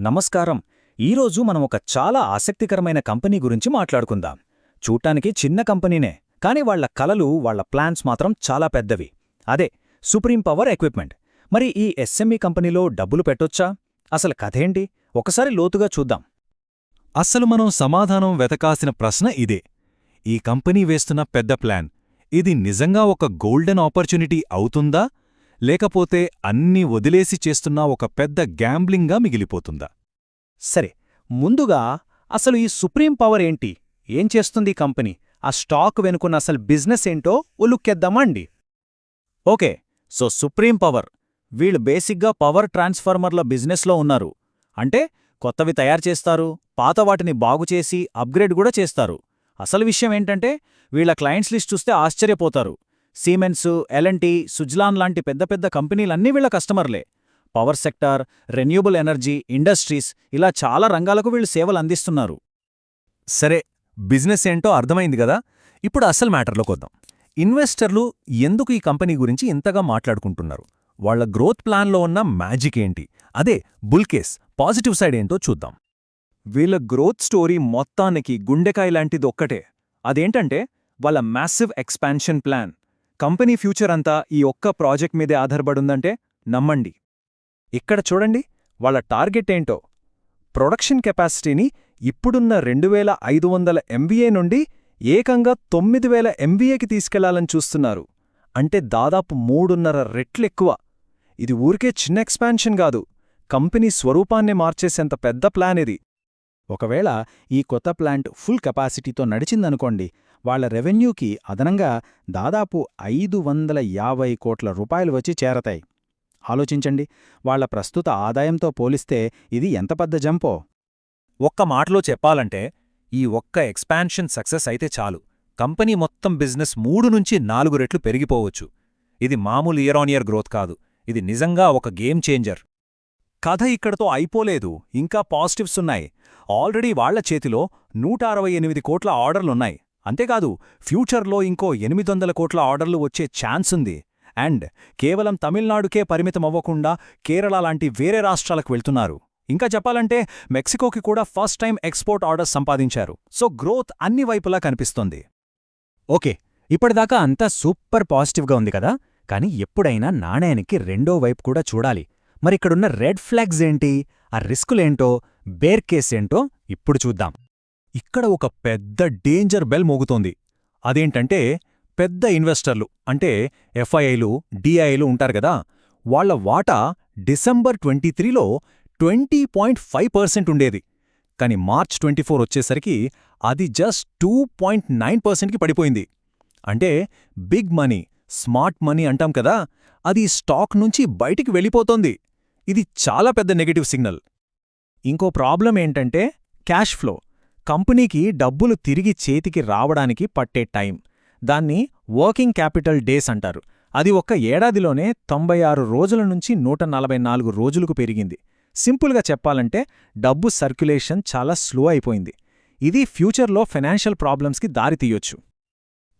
నమస్కారం. ఈరోజు మనం ఒక చాలా ఆసక్తికరమైన కంపెనీ గురించి మాట్లాడుకుందాం. చూడటానికి చిన్న కంపెనీనే కానీ వాళ్ళ కలలు వాళ్ళ ప్లాన్స్ మాత్రం చాలా పెద్దవి. అదే సుప్రీం పవర్ ఎక్విప్మెంట్. మరి ఈ ఎస్ఎంఈ కంపెనీలో డబ్బులు పెట్టొచ్చా? అసలు కథేంటి? ఒకసారి లోతుగా చూద్దాం. అస్సలు మనం సమాధానం వెతకాల్సిన ప్రశ్న ఇదే. ఈ కంపెనీ వేస్తున్న పెద్ద ప్లాన్. ఇది నిజంగా ఒక గోల్డెన్ ఆపర్చునిటీ అవుతుందా? లేకపోతే అన్నీ వదిలేసి చేస్తున్న ఒక పెద్ద గ్యాంబ్లింగ్గా మిగిలిపోతుందా? సరే ముందుగా అసలు ఈ సుప్రీం పవర్ ఏంటి? ఏం చేస్తుంది కంపెనీ? ఆ స్టాక్ వెనుకున్న అసలు బిజినెస్ ఏంటో ఉలుక్కేద్దామండి ఓకే సో సుప్రీం పవర్. వీళ్ళు బేసిక్గా పవర్ ట్రాన్స్ఫార్మర్ల బిజినెస్లో ఉన్నారు. అంటే కొత్తవి తయారు చేస్తారు పాత వాటిని బాగుచేసి అప్గ్రేడ్ కూడా చేస్తారు. అసలు విషయం ఏంటంటే వీళ్ళ క్లయింట్స్ లిస్ట్ చూస్తే ఆశ్చర్యపోతారు. సీమెన్స్ ఎల్ఎన్టీ సుజ్లాన్ లాంటి పెద్ద పెద్ద కంపెనీలన్నీ వీళ్ళ కస్టమర్లే. Power sector renewable energy industries ఇలా చాలా రంగాలకు వీళ్ళు సేవలు అందిస్తున్నారు. సరే బిజినెస్ ఏంటో అర్థమైంది కదా? ఇప్పుడు అసలు మ్యాటర్లోకొద్దాం ఇన్వెస్టర్లు ఎందుకు ఈ కంపెనీ గురించి ఇంతగా మాట్లాడుకుంటున్నారు? వాళ్ళ గ్రోత్ ప్లాన్లో ఉన్న మ్యాజిక్ ఏంటి? అదే బుల్కేస్ పాజిటివ్ సైడ్ ఏంటో చూద్దాం. వీళ్ళ గ్రోత్ స్టోరీ మొత్తానికి గుండెకాయ లాంటిది ఒక్కటే అదేంటంటే వాళ్ళ massive expansion plan company future అంతా ఈ ఒక్క ప్రాజెక్ట్ మీదే ఆధారపడుందంటే నమ్మండి. ఇక్కడ చూడండి వాళ్ళ టార్గెట్ ఏంటో. ప్రొడక్షన్ కెపాసిటీని ఇప్పుడున్న రెండు వేల ఐదు వందల ఎంవీఏ నుండి ఏకంగా తొమ్మిది వేల ఎంవీఏకి తీసుకెళ్ళాలని చూస్తున్నారు. అంటే దాదాపు మూడున్నర రెట్లెక్కువ ఇది ఊరికే చిన్న ఎక్స్పాన్షన్ కాదు. కంపెనీ స్వరూపాన్నే మార్చేసేంత పెద్ద ప్లాన్ ఇది. ఒకవేళ ఈ కొత్త ప్లాంట్ ఫుల్ కెపాసిటీతో నడిచిందనుకోండి వాళ్ళ రెవెన్యూకి అదనంగా దాదాపు ఐదు వందల యాభై కోట్ల రూపాయలు వచ్చి చేరతాయి. ఆలోచించండి వాళ్ళ ప్రస్తుత ఆదాయంతో పోలిస్తే ఇది ఎంత పెద్ద జంపో? ఒక్క మాటలో చెప్పాలంటే ఈ ఒక్క ఎక్స్పాన్షన్ సక్సెస్ అయితే చాలు. కంపెనీ మొత్తం బిజినెస్ మూడు నుంచి నాలుగు రెట్లు పెరిగిపోవచ్చు. ఇది మామూలు ఇయర్ ఆన్ ఇయర్ గ్రోత్ కాదు. ఇది నిజంగా ఒక గేమ్ చేంజర్. కథ ఇక్కడతో అయిపోలేదు. ఇంకా పాజిటివ్స్ ఉన్నాయి. ఆల్రెడీ వాళ్ళ చేతిలో నూట అరవై ఎనిమిది కోట్ల ఆర్డర్లున్నాయి. అంతేకాదు ఫ్యూచర్లో ఇంకో ఎనిమిది వందల కోట్ల ఆర్డర్లు వచ్చే ఛాన్స్ ఉంది. అండ్ కేవలం తమిళనాడుకే పరిమితమవ్వకుండా కేరళ లాంటి వేరే రాష్ట్రాలకు వెళ్తున్నారు. ఇంకా చెప్పాలంటే మెక్సికోకి కూడా ఫస్ట్ టైం ఎక్స్పోర్ట్ ఆర్డర్స్ సంపాదించారు. సో గ్రోత్ అన్ని వైపులా కనిపిస్తోంది. ఓకే ఇప్పటిదాకా అంతా సూపర్ పాజిటివ్గా ఉంది కదా? కానీ ఎప్పుడైనా నాణయానికి రెండో వైపు కూడా చూడాలి. మరిక్కడున్న రెడ్ ఫ్లాగ్స్ ఏంటి? ఆ రిస్కులేంటో? బేర్ కేసేంటో? ఇప్పుడు చూద్దాం. ఇక్కడ ఒక పెద్ద డేంజర్ బెల్ మోగుతోంది. అదేంటంటే పెద్ద ఇన్వెస్టర్లు అంటే ఎఫ్ఐఐలు డిఐలు ఉంటారు కదా వాళ్ళ వాటా డిసెంబర్ ట్వంటీ త్రీలో ట్వంటీ పాయింట్ ఫైవ్ పర్సెంట్ ఉండేది. కాని మార్చ్ ట్వంటీ ఫోర్ వచ్చేసరికి అది జస్ట్ టూ పాయింట్ నైన్ పర్సెంట్కి పడిపోయింది. అంటే బిగ్ మనీ స్మార్ట్ మనీ అంటాం కదా అది స్టాక్ నుంచి బయటికి వెళ్ళిపోతోంది. ఇది చాలా పెద్ద నెగటివ్ సిగ్నల్ ఇంకో ప్రాబ్లం ఏంటంటే క్యాష్ ఫ్లో కంపెనీకి డబ్బులు తిరిగి చేతికి రావడానికి పట్టే టైం దాన్ని వర్కింగ్ క్యాపిటల్ డేస్ అంటారు. అది ఒక్క ఏడాదిలోనే తొంభై ఆరు రోజుల నుంచి నూట నలభై నాలుగు రోజులకు పెరిగింది. సింపుల్గా చెప్పాలంటే డబ్బు సర్క్యులేషన్ చాలా స్లో అయిపోయింది. ఇది ఫ్యూచర్లో ఫైనాన్షియల్ ప్రాబ్లమ్స్కి దారితీయొచ్చు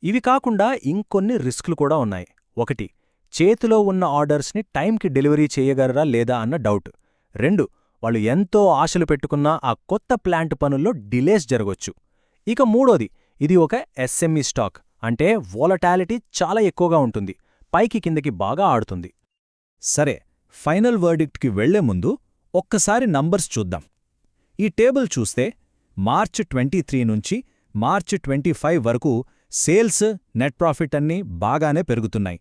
ఇవి కాకుండా ఇంకొన్ని రిస్క్లు కూడా ఉన్నాయి. ఒకటి చేతిలో ఉన్న ఆర్డర్స్ని టైంకి డెలివరీ చేయగలరా లేదా అన్న డౌట్. రెండు వాళ్ళు ఎంతో ఆశలు పెట్టుకున్న ఆ కొత్త ప్లాంట్ పనుల్లో డిలేస్ జరగొచ్చు. ఇక మూడోది ఇది ఒక ఎస్ఎంఈ స్టాక్ అంటే వోలటాలిటీ చాలా ఎక్కువగా ఉంటుంది పైకి కిందకి బాగా ఆడుతుంది. సరే ఫైనల్ వర్డిక్ట్కి వెళ్ళే ముందు ఒక్కసారి నంబర్స్ చూద్దాం. ఈ టేబుల్ చూస్తే మార్చ్ ట్వంటీ త్రీ నుంచి మార్చ్ ట్వంటీ ఫైవ్ వరకు సేల్స్ నెట్ ప్రాఫిట్ అన్నీ బాగానే పెరుగుతున్నాయి.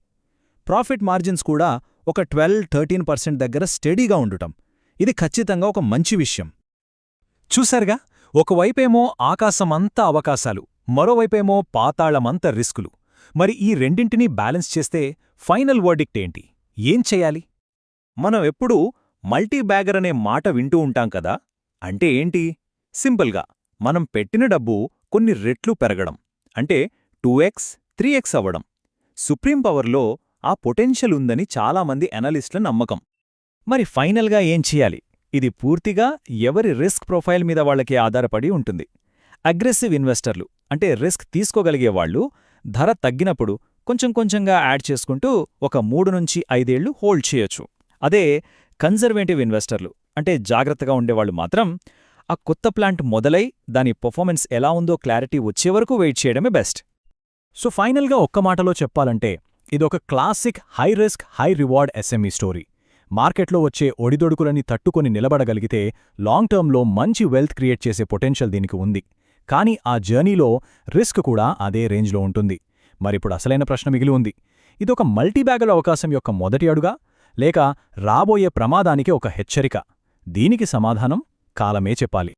ప్రాఫిట్ మార్జిన్స్ కూడా ఒక ట్వెల్వ్ థర్టీన్ పర్సెంట్ దగ్గర స్టడీగా ఉండటం. ఇది ఖచ్చితంగా ఒక మంచి విషయం. చూశారుగా? ఒకవైపేమో ఆకాశమంతా అవకాశాలు మరోవైపేమో పాతాళమంత రిస్కులు. మరి ఈ రెండింటినీ బ్యాలెన్స్ చేస్తే ఫైనల్ వర్డిక్ట్ ఏంటి? ఏం చెయ్యాలి మనం ఎప్పుడూ మల్టీబ్యాగర్ అనే మాట వింటూ ఉంటాం కదా? అంటే ఏంటి? సింపుల్గా మనం పెట్టిన డబ్బు కొన్ని రెట్లు పెరగడం. అంటే టూ ఎక్స్ త్రీ ఎక్స్ అవ్వడం. సుప్రీం పవర్లో ఆ పొటెన్షియల్ ఉందని చాలామంది అనలిస్టుల నమ్మకం. మరి ఫైనల్గా ఏం చెయ్యాలి ఇది పూర్తిగా ఎవరి రిస్క్ ప్రొఫైల్ మీద వాళ్ళకి ఆధారపడి ఉంటుంది. అగ్రెసివ్ ఇన్వెస్టర్లు అంటే రిస్క్ తీసుకోగలిగే వాళ్ళు ధర తగ్గినప్పుడు కొంచెం కొంచెంగా యాడ్ చేసుకుంటూ ఒక మూడు నుంచి ఐదేళ్ళు హోల్డ్ చేయొచ్చు. అదే కన్జర్వేటివ్ ఇన్వెస్టర్లు అంటే జాగ్రత్తగా ఉండేవాళ్ళు మాత్రం ఆ కొత్త ప్లాంట్ మొదలై దాని పర్ఫార్మెన్స్ ఎలా ఉందో క్లారిటీ వచ్చే వరకు వెయిట్ చేయడమే బెస్ట్ సో ఫైనల్గా ఒక్క మాటలో చెప్పాలంటే ఇదొక classic high risk high reward SME story. మార్కెట్లో వచ్చే ఒడిదొడుకులని తట్టుకొని నిలబడగలిగితే లాంగ్ టర్మ్లో మంచి వెల్త్ క్రియేట్ చేసే పొటెన్షియల్ దీనికి ఉంది. కానీ ఆ జర్నీలో రిస్క్ కూడా అదే రేంజ్లో ఉంటుంది. మరిప్పుడు అసలైన ప్రశ్న మిగిలి ఉంది. ఇదొక మల్టీబ్యాగుల అవకాశం యొక్క మొదటి అడుగా లేక రాబోయే ప్రమాదానికి ఒక హెచ్చరిక? దీనికి సమాధానం కాలమే చెప్పాలి.